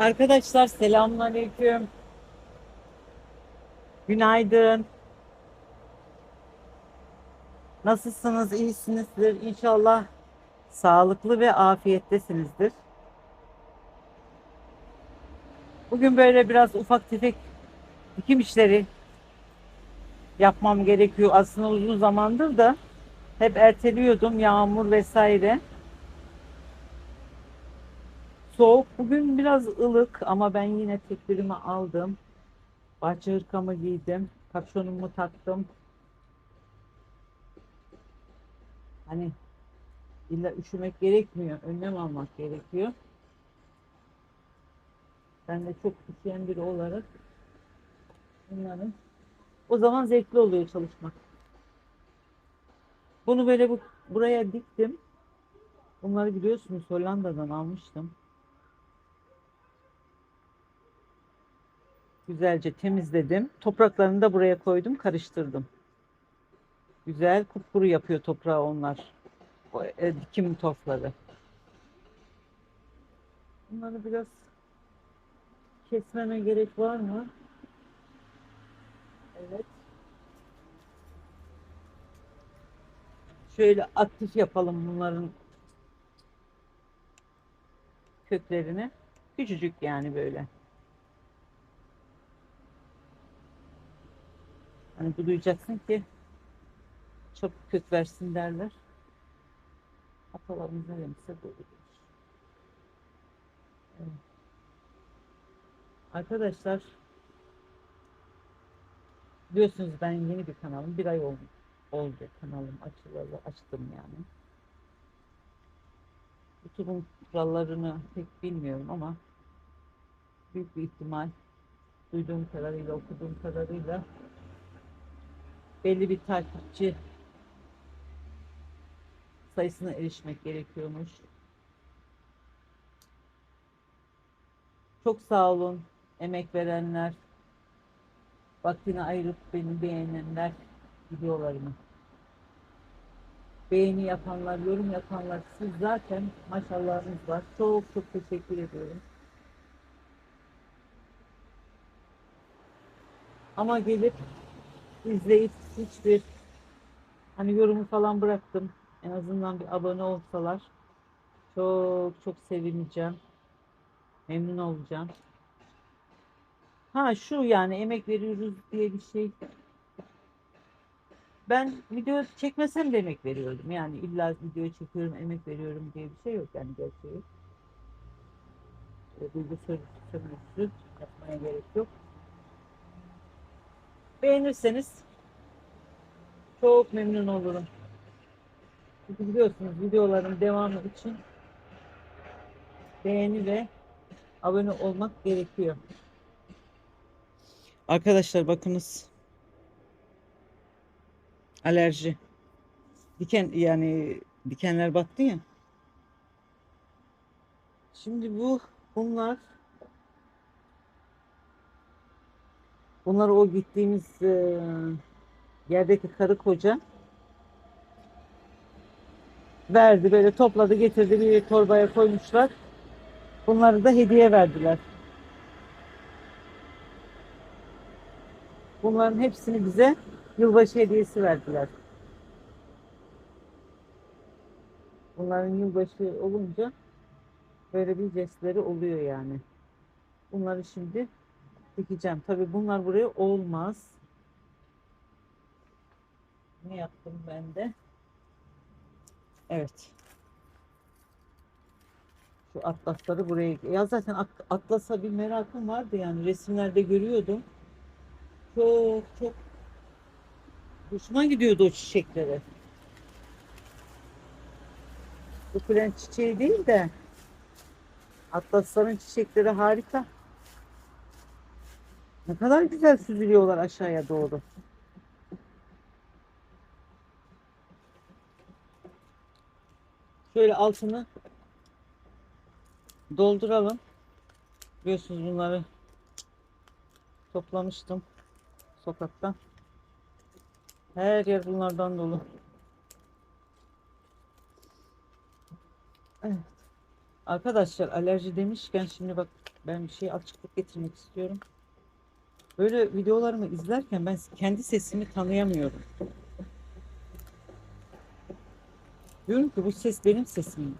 Arkadaşlar selamünaleyküm. Günaydın. Nasılsınız? İyisinizdir. İnşallah sağlıklı ve afiyettesinizdir. Bugün böyle biraz ufak tefek dikim işleri yapmam gerekiyor. Aslında uzun zamandır da hep erteliyordum. Yağmur vesaire. Soğuk. Bugün biraz ılık ama ben yine tedbirimi aldım. Bahçe hırkamı giydim. Kapşonumu taktım. Hani illa üşümek gerekmiyor. Önlem almak gerekiyor. Ben de çok üşüyen biri olarak bunların o zaman zevkli oluyor çalışmak. Bunu böyle bu, buraya diktim. Bunları biliyorsunuz Hollanda'dan almıştım. Güzelce temizledim. Topraklarını da buraya koydum, karıştırdım. Güzel kupkuru yapıyor toprağı onlar. O, e, dikim tofları. Bunları biraz kesmeme gerek var mı? Evet. Şöyle aktif yapalım bunların köklerini. Küçücük yani böyle. Hani duyacaksın ki çabuk kök versin derler. Atalarımız ne demişse doğrudur. Evet. Arkadaşlar biliyorsunuz ben yeni bir kanalım. Bir ay oldu, oldu kanalım açılalı açtım yani. YouTube'un kurallarını pek bilmiyorum ama büyük bir ihtimal duyduğum kadarıyla okuduğum kadarıyla belli bir takipçi sayısına erişmek gerekiyormuş. Çok sağ olun emek verenler, vaktini ayırıp beni beğenenler videolarımı. Beğeni yapanlar, yorum yapanlar siz zaten maşallahınız var. Çok çok teşekkür ediyorum. Ama gelip izleyip hiçbir hani yorumu falan bıraktım. En azından bir abone olsalar çok çok sevineceğim. Memnun olacağım. Ha şu yani emek veriyoruz diye bir şey. Ben video çekmesem de emek veriyordum. Yani illa video çekiyorum, emek veriyorum diye bir şey yok yani gerçeği. Böyle Duygu sömürüsü yapmaya gerek yok. Beğenirseniz çok memnun olurum. Çünkü biliyorsunuz videoların devamı için beğeni ve abone olmak gerekiyor. Arkadaşlar bakınız. Alerji. Diken yani dikenler battı ya. Şimdi bu bunlar bunlar o gittiğimiz e, yerdeki karı koca verdi böyle topladı getirdi bir torbaya koymuşlar. Bunları da hediye verdiler. Bunların hepsini bize yılbaşı hediyesi verdiler. Bunların yılbaşı olunca böyle bir jestleri oluyor yani. Bunları şimdi dikeceğim. Tabii bunlar buraya olmaz. Ne yaptım ben de? Evet. Şu atlasları buraya... Ya zaten at- atlasa bir merakım vardı yani. Resimlerde görüyordum. Çok çok hoşuma gidiyordu o çiçeklere. Bu kulen çiçeği değil de atlasların çiçekleri harika. Ne kadar güzel süzülüyorlar aşağıya doğru. Şöyle altını dolduralım. Biliyorsunuz bunları toplamıştım sokaktan. Her yer bunlardan dolu. Evet. Arkadaşlar alerji demişken şimdi bak ben bir şey açıklık getirmek istiyorum. Böyle videolarımı izlerken ben kendi sesimi tanıyamıyorum. Diyorum ki bu ses benim sesim?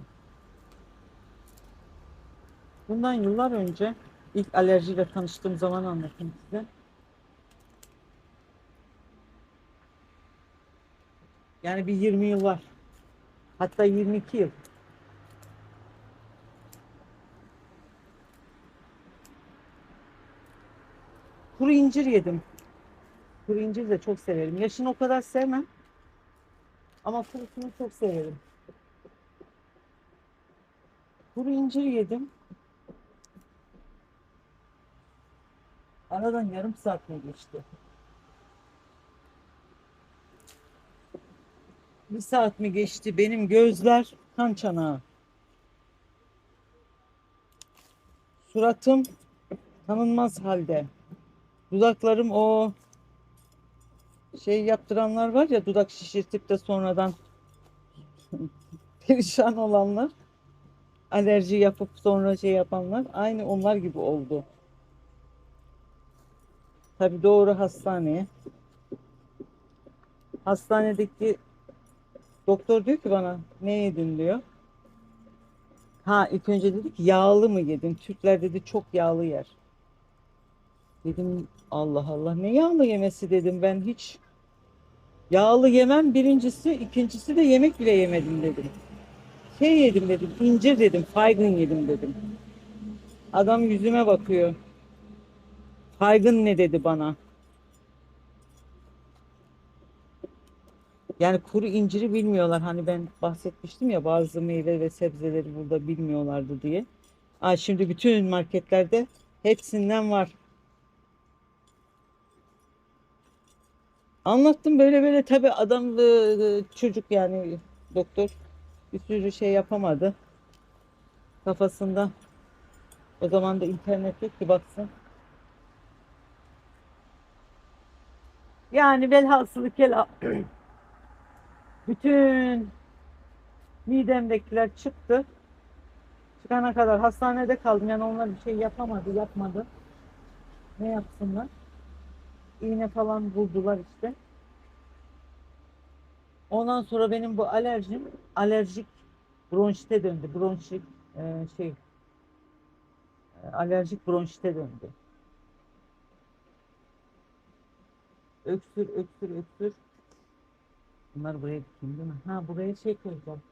Bundan yıllar önce ilk alerjiyle tanıştığım zaman anlatayım size. Yani bir 20 yıl var. Hatta 22 yıl. Kuru incir yedim. Kuru incir de çok severim. Yaşını o kadar sevmem. Ama kurusunu çok severim. Kuru incir yedim. Aradan yarım saat mi geçti? Bir saat mi geçti? Benim gözler kan çanağı. Suratım tanınmaz halde. Dudaklarım o şey yaptıranlar var ya dudak şişirtip de sonradan perişan olanlar alerji yapıp sonra şey yapanlar aynı onlar gibi oldu. Tabii doğru hastaneye. Hastanedeki doktor diyor ki bana ne yedin diyor. Ha ilk önce dedi ki yağlı mı yedin? Türkler dedi çok yağlı yer. Dedim Allah Allah ne yağlı yemesi dedim ben hiç yağlı yemem birincisi ikincisi de yemek bile yemedim dedim. Şey yedim dedim incir dedim faygın yedim dedim. Adam yüzüme bakıyor. Faygın ne dedi bana. Yani kuru inciri bilmiyorlar. Hani ben bahsetmiştim ya bazı meyve ve sebzeleri burada bilmiyorlardı diye. Aa, şimdi bütün marketlerde hepsinden var. Anlattım böyle böyle tabii adam e, çocuk yani doktor bir sürü şey yapamadı. Kafasında o zaman da internet yok ki baksın. Yani velhasılı kelam bütün midemdekiler çıktı. Çıkana kadar hastanede kaldım. Yani onlar bir şey yapamadı, yapmadı. Ne yapsınlar? İğne falan vurdular işte. Ondan sonra benim bu alerjim alerjik bronşite döndü. Bronşit e, şey e, alerjik bronşite döndü. Öksür, öksür, öksür. Bunlar buraya dikeyim değil mi? Ha buraya şey koyacağım.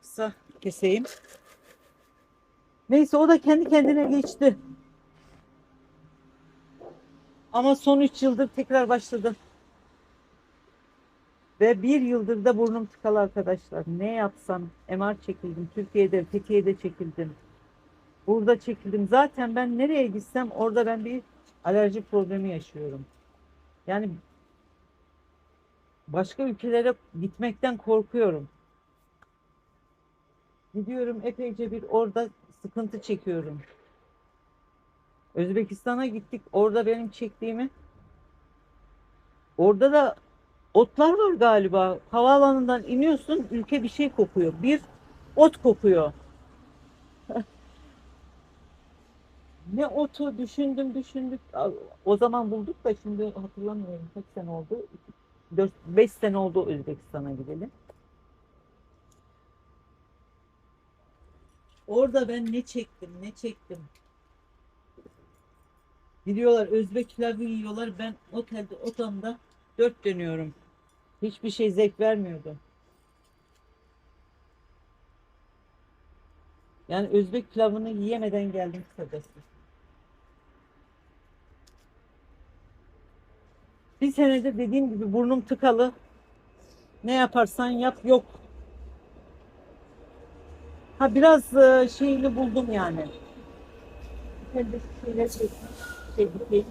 Kısa keseyim. Neyse o da kendi kendine geçti. Ama son 3 yıldır tekrar başladı. Ve bir yıldır da burnum tıkalı arkadaşlar. Ne yapsam MR çekildim. Türkiye'de, Fethiye'de çekildim. Burada çekildim. Zaten ben nereye gitsem orada ben bir alerji problemi yaşıyorum. Yani başka ülkelere gitmekten korkuyorum. Gidiyorum epeyce bir orada sıkıntı çekiyorum. Özbekistan'a gittik. Orada benim çektiğimi orada da otlar var galiba. Havaalanından iniyorsun ülke bir şey kokuyor. Bir ot kokuyor. Ne otu düşündüm düşündük. O zaman bulduk da şimdi hatırlamıyorum kaç sene oldu. 4-5 sene oldu Özbekistan'a gidelim. Orada ben ne çektim ne çektim. Gidiyorlar Özbek pilavı yiyorlar. Ben otelde odamda dört dönüyorum. Hiçbir şey zevk vermiyordu. Yani Özbek pilavını yiyemeden geldim kısacası. Bir senedir dediğim gibi burnum tıkalı. Ne yaparsan yap yok. Ha biraz e, şeyini buldum yani. Kendi şeyler çektim. Şey,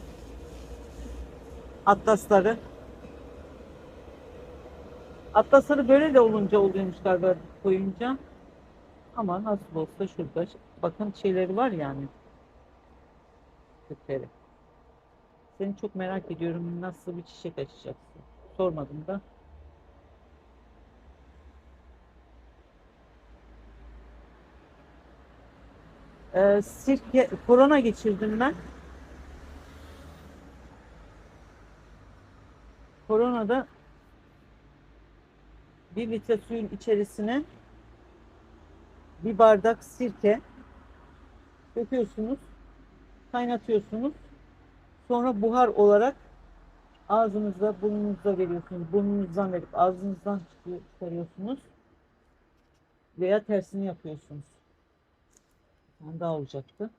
Atlasları. Atlasları böyle de olunca oluyormuş galiba koyunca. Ama nasıl olsa şurada bakın şeyleri var yani. Kökleri. Seni çok merak ediyorum nasıl bir çiçek açacaksın. Sormadım da Ee, sirke, korona geçirdim ben. Koronada bir litre suyun içerisine bir bardak sirke döküyorsunuz, kaynatıyorsunuz. Sonra buhar olarak ağzınıza, burnunuza veriyorsunuz. Burnunuzdan verip ağzınızdan çıkarıyorsunuz. Veya tersini yapıyorsunuz. Tane daha olacaktı.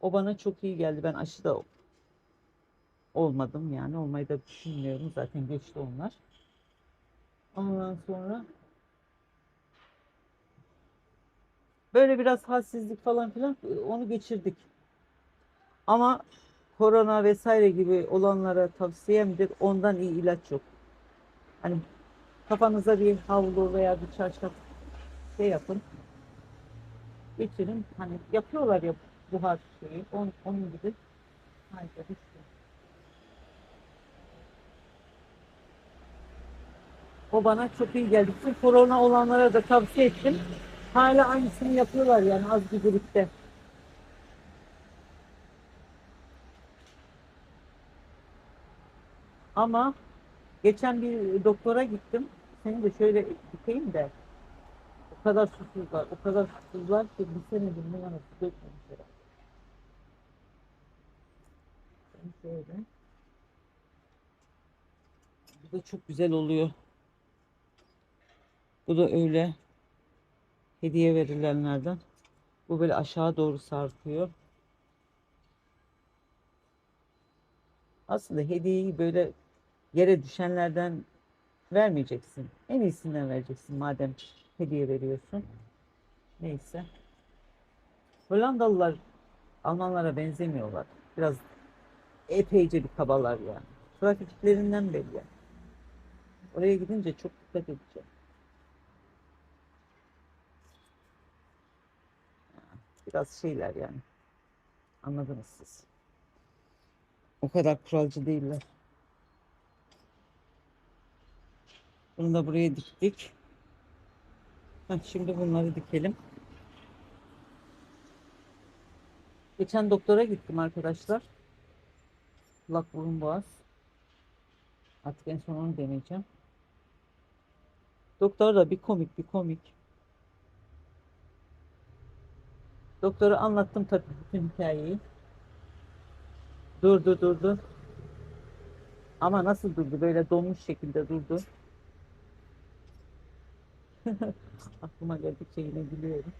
O bana çok iyi geldi. Ben aşı da olmadım yani. Olmayı da düşünmüyorum. Zaten geçti onlar. Ondan sonra böyle biraz halsizlik falan filan onu geçirdik. Ama korona vesaire gibi olanlara tavsiyemdir. Ondan iyi ilaç yok. Hani kafanıza bir havlu veya bir çarşaf şey yapın. Geçirin. Hani yapıyorlar ya buhar şeyi. Onun, onun gibi. Haydi işte. O bana çok iyi geldi. Bütün korona olanlara da tavsiye ettim. Hala aynısını yapıyorlar yani az bir birlikte. Ama geçen bir doktora gittim. Seni de şöyle dikeyim de. Kadar susuzlar, o kadar susuzlar ki bir senedir ne yana su dökmemişler. Şöyle. Bu da çok güzel oluyor. Bu da öyle hediye verilenlerden. Bu böyle aşağı doğru sarkıyor. Aslında hediyeyi böyle yere düşenlerden vermeyeceksin. En iyisinden vereceksin madem hediye veriyorsun. Neyse. Hollandalılar Almanlara benzemiyorlar. Biraz epeyce bir kabalar yani. Trafiklerinden belli. Oraya gidince çok dikkat edeceğim. Biraz şeyler yani. Anladınız siz. O kadar kuralcı değiller. Bunu da buraya diktik. Şimdi bunları dikelim. Geçen doktora gittim arkadaşlar. Kulak burun boğaz. Artık en son onu deneyeceğim. Doktor da bir komik bir komik. Doktora anlattım tabii bütün hikayeyi. Durdu durdu. Ama nasıl durdu? Böyle donmuş şekilde durdu. Aklıma geldikçe yine gülüyorum.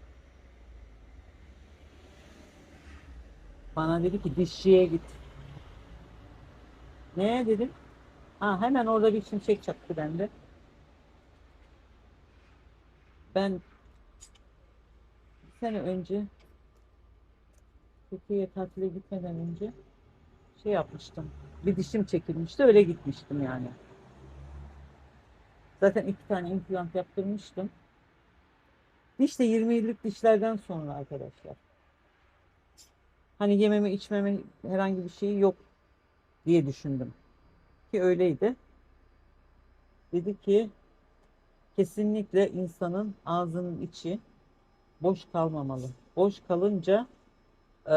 Bana dedi ki dişçiye git. Ne dedim? Ha, hemen orada bir şimşek çaktı bende. Ben bir sene önce Türkiye'ye tatile gitmeden önce şey yapmıştım. Bir dişim çekilmişti öyle gitmiştim yani. Zaten iki tane implant yaptırmıştım. Diş de 20 yıllık dişlerden sonra arkadaşlar. Hani yememe içmeme herhangi bir şey yok diye düşündüm. Ki öyleydi. Dedi ki kesinlikle insanın ağzının içi boş kalmamalı. Boş kalınca e,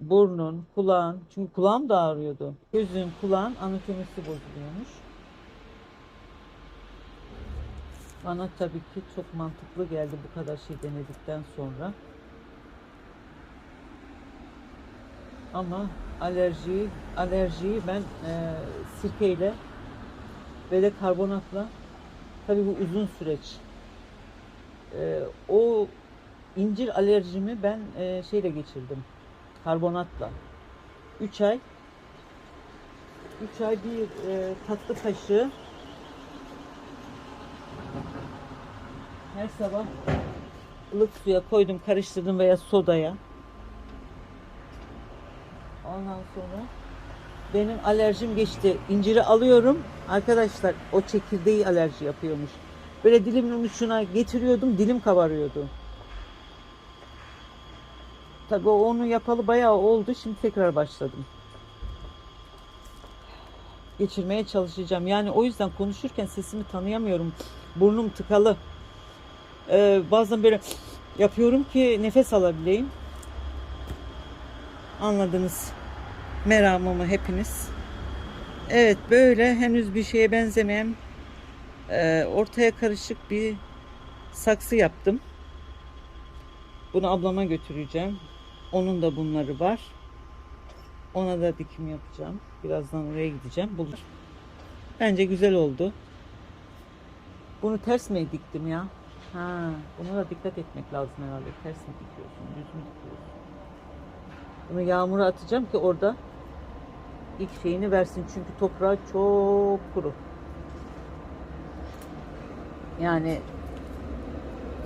burnun, kulağın, çünkü kulağım da ağrıyordu. Gözün, kulağın anatomisi bozuluyormuş. Bana tabii ki çok mantıklı geldi bu kadar şey denedikten sonra. Ama alerjiyi, alerjiyi ben e, sirkeyle ve de karbonatla tabii bu uzun süreç. E, o incir alerjimi ben e, şeyle geçirdim. Karbonatla. 3 ay 3 ay bir e, tatlı kaşığı her sabah ılık suya koydum, karıştırdım veya sodaya. Ondan sonra benim alerjim geçti. İnciri alıyorum. Arkadaşlar o çekirdeği alerji yapıyormuş. Böyle dilimin ucuna getiriyordum, dilim kabarıyordu. Tabii onu yapalı bayağı oldu. Şimdi tekrar başladım. Geçirmeye çalışacağım. Yani o yüzden konuşurken sesimi tanıyamıyorum. Burnum tıkalı. Ee, bazen böyle yapıyorum ki nefes alabileyim. Anladınız meramımı hepiniz. Evet böyle henüz bir şeye benzemeyen e, ortaya karışık bir saksı yaptım. Bunu ablama götüreceğim. Onun da bunları var. Ona da dikim yapacağım. Birazdan oraya gideceğim. Bul Bence güzel oldu. Bunu ters mi diktim ya? Ha, buna da dikkat etmek lazım herhalde. Ters mi dikiyorsun, düz mü dikiyorsun? Bunu yağmura atacağım ki orada ilk şeyini versin. Çünkü toprağı çok kuru. Yani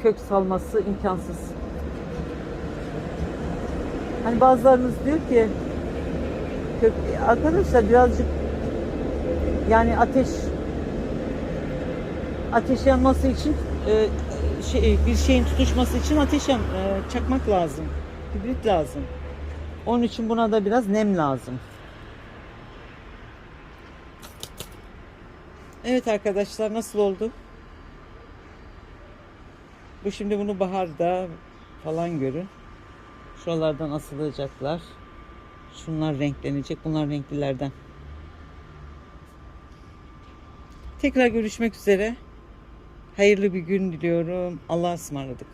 kök salması imkansız. Hani bazılarınız diyor ki kök arkadaşlar birazcık yani ateş ateş yanması için e, şey, bir şeyin tutuşması için ateş e, çakmak lazım. Kibrit lazım. Onun için buna da biraz nem lazım. Evet arkadaşlar nasıl oldu? Bu şimdi bunu baharda falan görün. Şuralardan asılacaklar. Şunlar renklenecek. Bunlar renklilerden. Tekrar görüşmek üzere. Hayırlı bir gün diliyorum. Allah'a ısmarladık.